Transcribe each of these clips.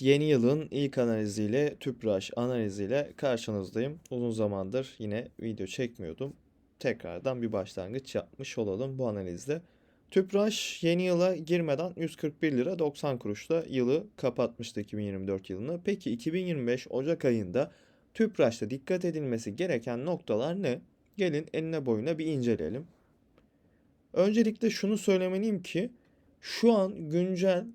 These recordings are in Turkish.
Yeni yılın ilk analiziyle, TÜPRAŞ analiziyle karşınızdayım. Uzun zamandır yine video çekmiyordum. Tekrardan bir başlangıç yapmış olalım bu analizde. TÜPRAŞ yeni yıla girmeden 141 lira 90 kuruşla yılı kapatmıştı 2024 yılını. Peki 2025 Ocak ayında TÜPRAŞ'ta dikkat edilmesi gereken noktalar ne? Gelin eline boyuna bir inceleyelim. Öncelikle şunu söylemeliyim ki şu an güncel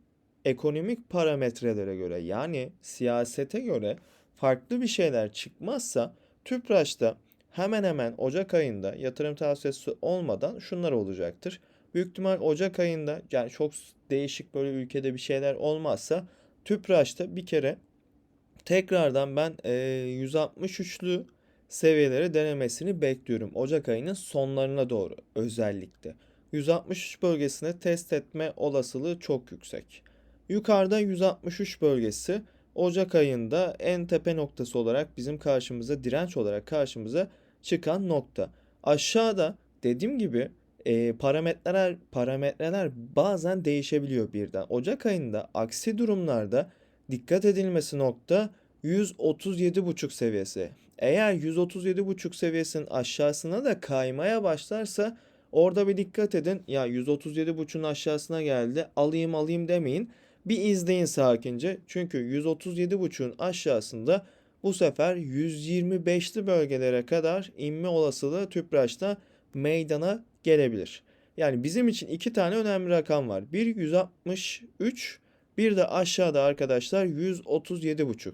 ekonomik parametrelere göre yani siyasete göre farklı bir şeyler çıkmazsa TÜPRAŞ'ta hemen hemen Ocak ayında yatırım tavsiyesi olmadan şunlar olacaktır. Büyük ihtimal Ocak ayında yani çok değişik böyle ülkede bir şeyler olmazsa TÜPRAŞ'ta bir kere tekrardan ben eee 163'lü seviyeleri denemesini bekliyorum. Ocak ayının sonlarına doğru özellikle. 163 bölgesine test etme olasılığı çok yüksek. Yukarıda 163 bölgesi Ocak ayında en tepe noktası olarak bizim karşımıza direnç olarak karşımıza çıkan nokta. Aşağıda dediğim gibi e, parametreler parametreler bazen değişebiliyor birden. Ocak ayında aksi durumlarda dikkat edilmesi nokta 137,5 seviyesi. Eğer 137,5 seviyesinin aşağısına da kaymaya başlarsa orada bir dikkat edin. Ya 137,5'un aşağısına geldi. Alayım alayım demeyin. Bir izleyin sakince. Çünkü 137,5'un aşağısında bu sefer 125'li bölgelere kadar inme olasılığı tüpraşta meydana gelebilir. Yani bizim için iki tane önemli rakam var. Bir 163, bir de aşağıda arkadaşlar 137,5.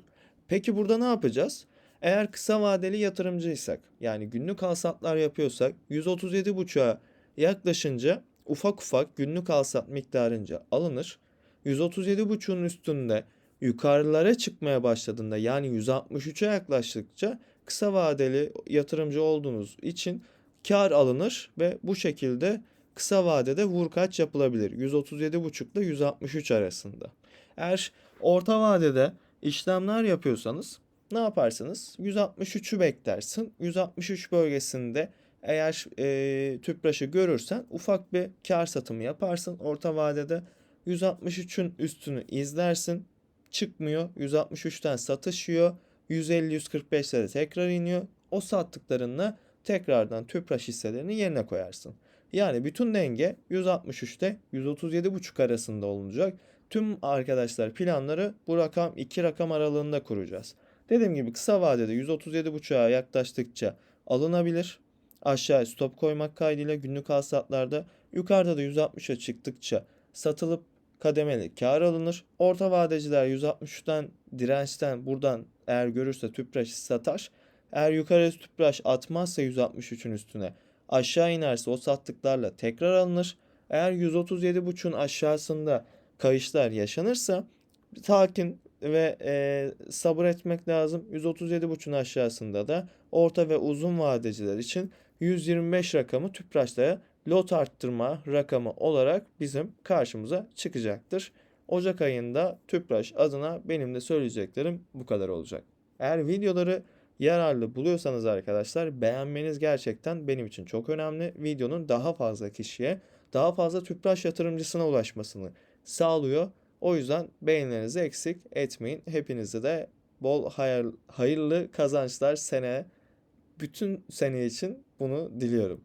Peki burada ne yapacağız? Eğer kısa vadeli yatırımcıysak yani günlük alsatlar yapıyorsak 137,5'a yaklaşınca ufak ufak günlük alsat miktarınca alınır. 137,5'un üstünde yukarılara çıkmaya başladığında yani 163'e yaklaştıkça kısa vadeli yatırımcı olduğunuz için kar alınır ve bu şekilde kısa vadede vurkaç yapılabilir. 137,5 ile 163 arasında. Eğer orta vadede işlemler yapıyorsanız ne yaparsınız? 163'ü beklersin. 163 bölgesinde eğer e, tüpraşı görürsen ufak bir kar satımı yaparsın. Orta vadede 163'ün üstünü izlersin. Çıkmıyor. 163'ten satışıyor. 150-145'lere tekrar iniyor. O sattıklarınla tekrardan tüpraş hisselerini yerine koyarsın. Yani bütün denge 163'te 137,5 arasında olacak. Tüm arkadaşlar planları bu rakam iki rakam aralığında kuracağız. Dediğim gibi kısa vadede 137,5'a yaklaştıkça alınabilir. Aşağıya stop koymak kaydıyla günlük hasatlarda yukarıda da 160'a çıktıkça satılıp kademeli kar alınır. Orta vadeciler 163'ten dirençten buradan eğer görürse tüpraşı satar. Eğer yukarı tüpraş atmazsa 163'ün üstüne aşağı inerse o sattıklarla tekrar alınır. Eğer 137.5'un aşağısında kayışlar yaşanırsa sakin ve e, sabır etmek lazım. 137.5'un aşağısında da orta ve uzun vadeciler için 125 rakamı tüpraşlara lot arttırma rakamı olarak bizim karşımıza çıkacaktır. Ocak ayında tüpraş adına benim de söyleyeceklerim bu kadar olacak. Eğer videoları yararlı buluyorsanız arkadaşlar beğenmeniz gerçekten benim için çok önemli. Videonun daha fazla kişiye, daha fazla tüpraş yatırımcısına ulaşmasını sağlıyor. O yüzden beğenilerinizi eksik etmeyin. Hepinize de bol hayır, hayırlı kazançlar sene bütün sene için bunu diliyorum.